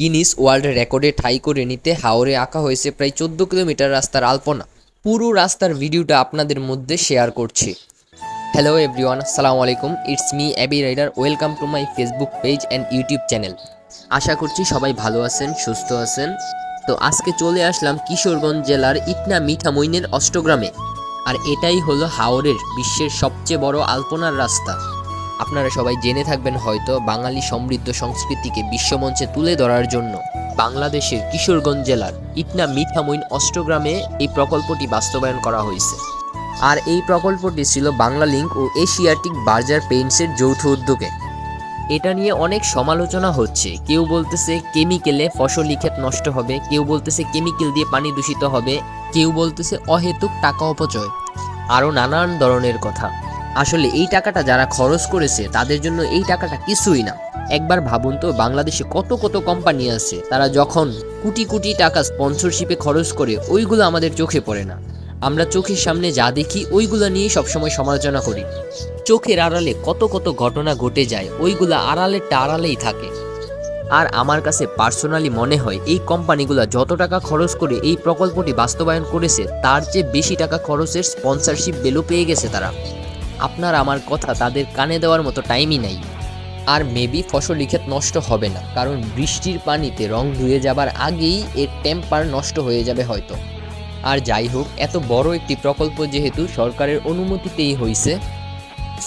Guinness world রেকর্ডে ঠাঁই করে নিতে হাওরে আঁকা হয়েছে প্রায় চোদ্দ কিলোমিটার রাস্তার আলপনা। পুরো রাস্তার ভিডিওটা আপনাদের মধ্যে শেয়ার করছি। হ্যালো এভরিওয়ান আসসালামু আলাইকুম। It's me Abby Rider welcome to my Facebook page and YouTube channel আশা করছি সবাই ভালো আছেন, সুস্থ আছেন। তো আজকে চলে আসলাম কিশোরগঞ্জ জেলার ইটনা মিঠামইনের অষ্টগ্রামে। আর এটাই হলো হাওরের বিশ্বের সবচেয়ে বড় আলপনার রাস্তা। আপনারা সবাই জেনে থাকবেন হয়তো বাঙালি সমৃদ্ধ সংস্কৃতিকে বিশ্বমঞ্চে তুলে ধরার জন্য। বাংলাদেশের কিশোরগঞ্জ জেলার ইটনা মিঠামইন অষ্টগ্রামে এই প্রকল্পটি বাস্তবায়ন করা হয়েছে। আর এই প্রকল্পটি ছিল বাংলা লিঙ্ক ও এশিয়াটিক বার্জার পেইন্টসের যৌথ উদ্যোগে। এটা নিয়ে অনেক সমালোচনা হচ্ছে। কেউ বলতেছে কেমিক্যালে ফসলি ক্ষেত নষ্ট হবে, কেউ বলতেছে কেমিক্যাল দিয়ে পানি দূষিত হবে, কেউ বলতেছে অহেতুক টাকা অপচয়। আরও নানান ধরনের কথা। আসলে এই টাকাটা যারা খরচ করেছে, তাদের জন্য এই টাকাটা কিছুই না। একবার ভাবুন তো, বাংলাদেশে কত কত কোম্পানি আছে, তারা যখন কোটি কোটি টাকা স্পন্সরশিপে খরচ করে, ওইগুলো আমাদের চোখে পড়ে না। আমরা চোখের সামনে যা দেখি, ওইগুলো নিয়েই সবসময় সমালোচনা করি। চোখের আড়ালে কত কত ঘটনা ঘটে যায়, ওইগুলো আড়ালেরটা আড়ালেই থাকে। আর আমার কাছে পার্সোনালি মনে হয়, এই কোম্পানিগুলো যত টাকা খরচ করে এই প্রকল্পটি বাস্তবায়ন করেছে, তার চেয়ে বেশি টাকা খরচের স্পন্সরশিপ বেলও পেয়ে গেছে তারা। আপনার আমার কথা তাদের কানে দেওয়ার মতো টাইমই নাই। আর মেবি ফসলি ক্ষেত নষ্ট হবে না, কারণ বৃষ্টির পানিতে রং ধুয়ে যাবার আগেই এর টেম্পার নষ্ট হয়ে যাবে হয়তো। আর যাই হোক, এত বড় একটি প্রকল্প যেহেতু সরকারের অনুমতিতেই হয়েছে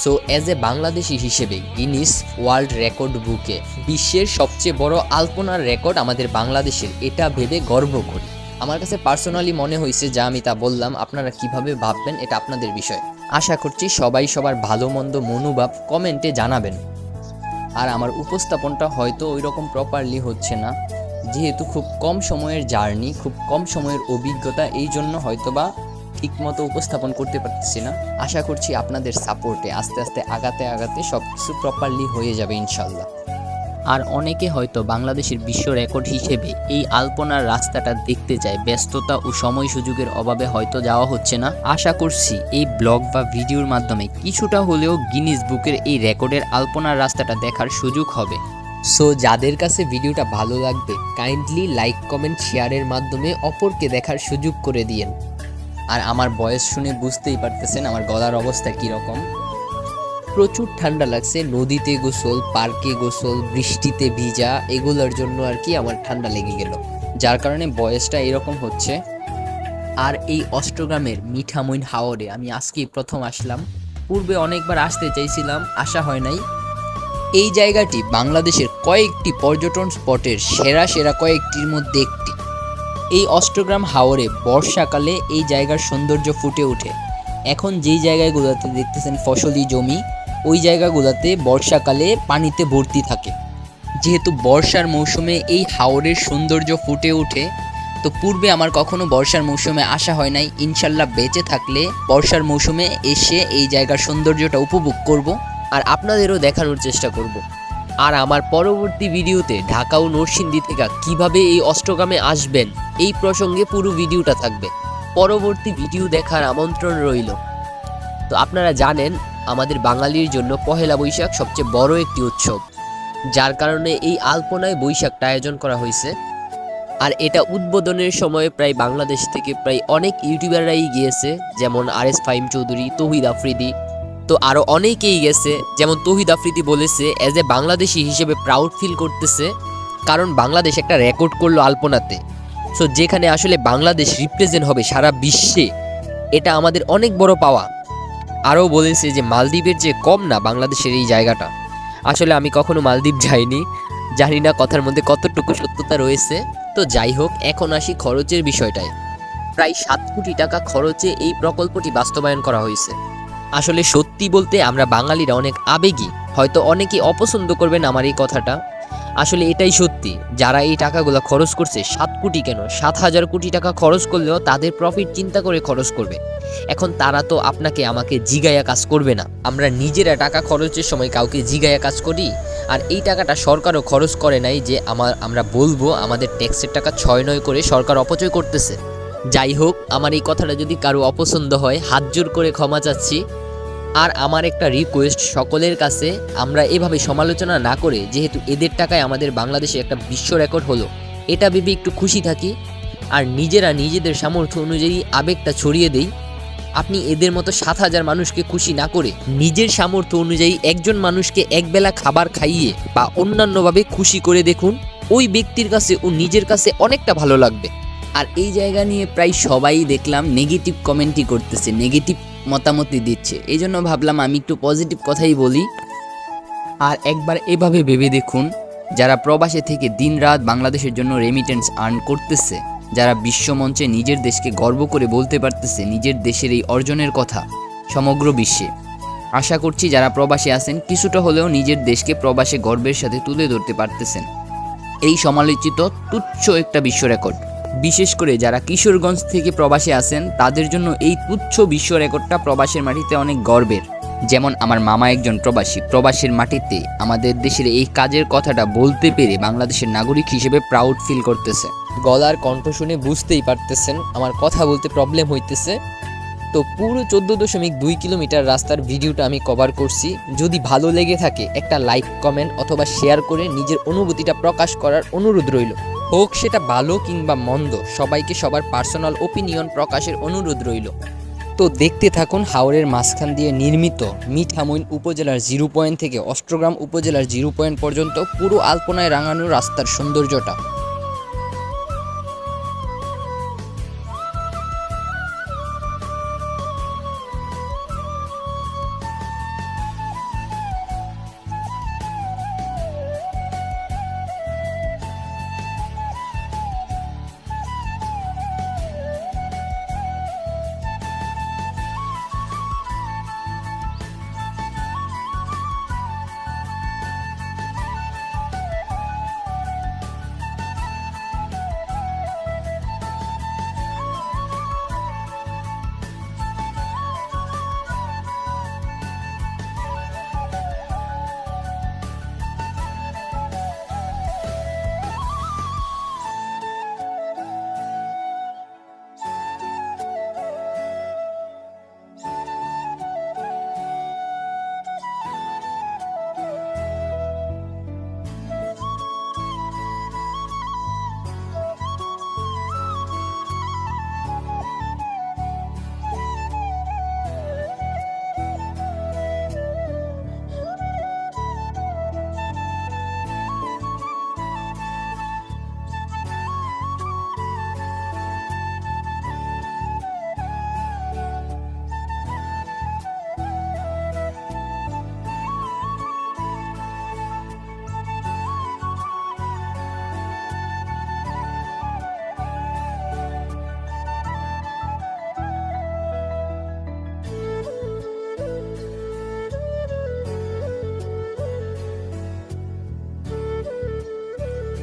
সো অ্যাজ এ বাংলাদেশি হিসেবে গিনিস ওয়ার্ল্ড রেকর্ড বুকে বিশ্বের সবচেয়ে বড় আলপনার রেকর্ড আমাদের বাংলাদেশের, এটা ভেবে গর্ব করি। আমার কাছে পার্সোনালি মনে হয়েছে যা আমি তা বললাম, আপনারা কীভাবে ভাববেন এটা আপনাদের বিষয়। আশা করছি সবাই সবার ভালো মন্দ মনোভাব কমেন্টে জানাবেন। আর আমার উপস্থাপনটা হয়তো ওই রকম প্রপারলি হচ্ছে না, যেহেতু খুব কম সময়ের জার্নি খুব কম সময়ের অভিজ্ঞতা, এই জন্য হয়তোবা ঠিকমতো উপস্থাপন করতে পারতেছি না। আশা করছি আপনাদের সাপোর্টে আস্তে আস্তে আগাতে আগাতে সব কিছু প্রপারলি হয়ে যাবে ইনশাল্লাহ। আর অনেকে হয়তো বাংলাদেশের বিশ্ব রেকর্ড হিসেবে এই আলপনার রাস্তাটা দেখতে যায় ব্যস্ততা ও সময় সুযোগের অভাবে হয়তো যাওয়া হচ্ছে না। আশা করছি এই ব্লগ বা ভিডিওর মাধ্যমে কিছুটা হলেও গিনিস বুকের এই রেকর্ডের আলপনার রাস্তাটা দেখার সুযোগ হবে। সো যাদের কাছে ভিডিওটা ভালো লাগবে কাইন্ডলি লাইক কমেন্ট শেয়ারের মাধ্যমে অপরকে দেখার সুযোগ করে দিয়েন। আর আমার বয়স শুনে বুঝতেই পারতেছেন আমার গলার অবস্থা কীরকম। প্রচুর ঠান্ডা লাগছে। নদীতে গোসল, পার্কে গোসল, বৃষ্টিতে ভিজা, এগুলোর জন্য আর কি আমার ঠান্ডা লেগে গেল। যার কারণে বয়সটা এরকম হচ্ছে। আর এই অষ্টগ্রামের মিঠামইন হাওরে আমি আজকেই প্রথম আসলাম। পূর্বে অনেকবার আসতে চাইছিলাম, আসা হয় নাই। এই জায়গাটি বাংলাদেশের কয়েকটি পর্যটন স্পটের সেরা সেরা কয়েকটির মধ্যে একটি। এই অষ্টগ্রাম হাওরে বর্ষাকালে এই জায়গার সৌন্দর্য ফুটে ওঠে। এখন যেই জায়গাগুলোতে দেখতেছেন ফসলি জমি ওই জায়গাগুলোতে বর্ষাকালে পানিতে ভর্তি থাকে। যেহেতু বর্ষার মৌসুমে এই হাওরের সৌন্দর্য ফুটে ওঠে, তো পূর্বে আমার কখনো বর্ষার মৌসুমে আসা হয় নাই। ইনশাল্লাহ বেঁচে থাকলে বর্ষার মৌসুমে এসে এই জায়গার সৌন্দর্যটা উপভোগ করব আর আপনাদেরও দেখানোর চেষ্টা করব। আর আমার পরবর্তী ভিডিওতে ঢাকা ও নরসিংদী থেকে কীভাবে এই অষ্টগ্রামে আসবেন, এই প্রসঙ্গে পুরো ভিডিওটা থাকবে। পরবর্তী ভিডিও দেখার আমন্ত্রণ রইল। তো আপনারা জানেন আমাদের বাঙালির জন্য পহেলা বৈশাখ সবচেয়ে বড় একটি উৎসব। যার কারণে এই আলপনায় বৈশাখটা আয়োজন করা হয়েছে। আর এটা উদ্বোধনের সময় প্রায় বাংলাদেশ থেকে প্রায় অনেক ইউটিউবাররাই গিয়েছে, যেমন আর এস ফাইম চৌধুরী, তৌহিদ আফ্রিদি। তো আরও অনেকেই গেছে, যেমন তৌহিদ আফ্রিদি বলেছে অ্যাজ এ বাংলাদেশি হিসেবে প্রাউড ফিল করতেছে, কারণ বাংলাদেশ একটা রেকর্ড করল আলপনাতে। সো যেখানে আসলে বাংলাদেশ রিপ্রেজেন্ট হবে সারা বিশ্বে, এটা আমাদের অনেক বড় পাওয়া। আরও বলেছে যে মালদ্বীপের যে কম না বাংলাদেশের এই জায়গাটা। আসলে আমি কখনো মালদ্বীপ যাইনি, জানি না কথার মধ্যে কতটুকু সত্যতা রয়েছে। তো যাই হোক, এখন আসি খরচের বিষয়টায়। প্রায় সাত কোটি টাকা খরচে এই প্রকল্পটি বাস্তবায়ন করা হয়েছে। আসলে সত্যি বলতে আমরা বাঙালিরা অনেক আবেগী, হয়তো অনেকেই অপছন্দ করবেন আমার এই কথাটা। আসলে এটাই সত্যি, যারা এই টাকাগুলো খরচ করছে, সাত কোটি কেন? সাত হাজার কোটি টাকা খরচ করলেও তাদের প্রফিট চিন্তা করে খরচ করবে। এখন তারা তো আপনাকে আমাকে জিগায়া কাজ করবে না। আমরা নিজেরা টাকা খরচের সময় কাউকে জিগায়া কাজ করি, আর এই টাকাটা সরকারও খরচ করে নাই যে আমার, আমরা বলব আমাদের ট্যাক্সের টাকা ছয় নয় করে সরকার অপচয় করতেছে। যাই হোক, আমার এই কথাটা যদি কারও অপছন্দ হয়, হাত জোর করে ক্ষমা চাচ্ছি। আর আমার একটা রিকোয়েস্ট সকলের কাছে, আমরা এভাবে সমালোচনা না করে, যেহেতু এদের টাকায় আমাদের বাংলাদেশে একটা বিশ্ব রেকর্ড হলো, এটা ভেবে একটু খুশি থাকি। আর নিজেরা নিজেদের সামর্থ্য অনুযায়ী আবেগটা ছড়িয়ে দেই। আপনি এদের মতো সাত হাজার মানুষকে খুশি না করে, নিজের সামর্থ্য অনুযায়ী একজন মানুষকে একবেলা খাবার খাইয়ে বা অন্যান্যভাবে খুশি করে দেখুন, ওই ব্যক্তির কাছে ও নিজের কাছে অনেকটা ভালো লাগবে। আর এই জায়গা নিয়ে প্রায় সবাই দেখলাম নেগেটিভ কমেন্টই করতেছে নেগেটিভ মতামতই দিচ্ছে। এই জন্য ভাবলাম আমি একটু পজিটিভ কথাই বলি। আর একবার এভাবে ভেবে দেখুন, যারা প্রবাসে থেকে দিনরাত বাংলাদেশের জন্য রেমিটেন্স আর্ন করতেছে, যারা বিশ্বমঞ্চে নিজের দেশকে গর্ব করে বলতে পারতেছে নিজের দেশের এই অর্জনের কথা সমগ্র বিশ্বে। আশা করছি যারা প্রবাসে আছেন, কিছুটা হলেও নিজের দেশকে প্রবাসে গর্বের সাথে তুলে ধরতে পারতেছেন। এই সমালোচিত তুচ্ছ একটা বিশ্ব রেকর্ড বিশেষ করে যারা কিশোরগঞ্জ থেকে প্রবাসে আসেন তাদের জন্য এই তুচ্ছ বিশ্ব রেকর্ডটা প্রবাসের মাটিতে অনেক গর্বের। যেমন আমার মামা একজন প্রবাসী, প্রবাসের মাটিতে আমাদের দেশের এই কাজের কথাটা বলতে পেরে বাংলাদেশের নাগরিক হিসেবে প্রাউড ফিল করতেছে। গলার কণ্ঠ শুনে বুঝতেই পারতেছেন আমার কথা বলতে প্রবলেম হইতেছে। তো পুরো চোদ্দ দশমিক দুই কিলোমিটার রাস্তার ভিডিওটা আমি কভার করছি। যদি ভালো লেগে থাকে একটা লাইক কমেন্ট অথবা শেয়ার করে নিজের অনুভূতিটা প্রকাশ করার অনুরোধ রইল। হোক সেটা ভালো কিংবা মন্দ, সবাইকে সবার পার্সোনাল ওপিনিয়ন প্রকাশের অনুরোধ রইল। তো দেখতে থাকুন হাওরের মাঝখান দিয়ে নির্মিত মিঠামইন উপজেলার জিরো পয়েন্ট থেকে অষ্টগ্রাম উপজেলার জিরো পয়েন্ট পর্যন্ত পুরো আলপনায় রাঙানো রাস্তার সৌন্দর্যটা।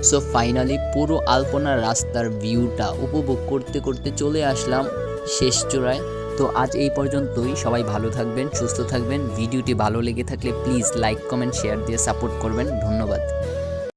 সো ফাইনালি পুরো আলপনা রাস্তার ভিউটা উপভোগ করতে করতে চলে আসলাম শেষ চূড়ায়। তো আজ এই পর্যন্তই। সবাই ভালো থাকবেন, সুস্থ থাকবেন। ভিডিওটি ভালো লেগে থাকলে প্লিজ লাইক কমেন্ট শেয়ার দিয়ে সাপোর্ট করবেন। ধন্যবাদ।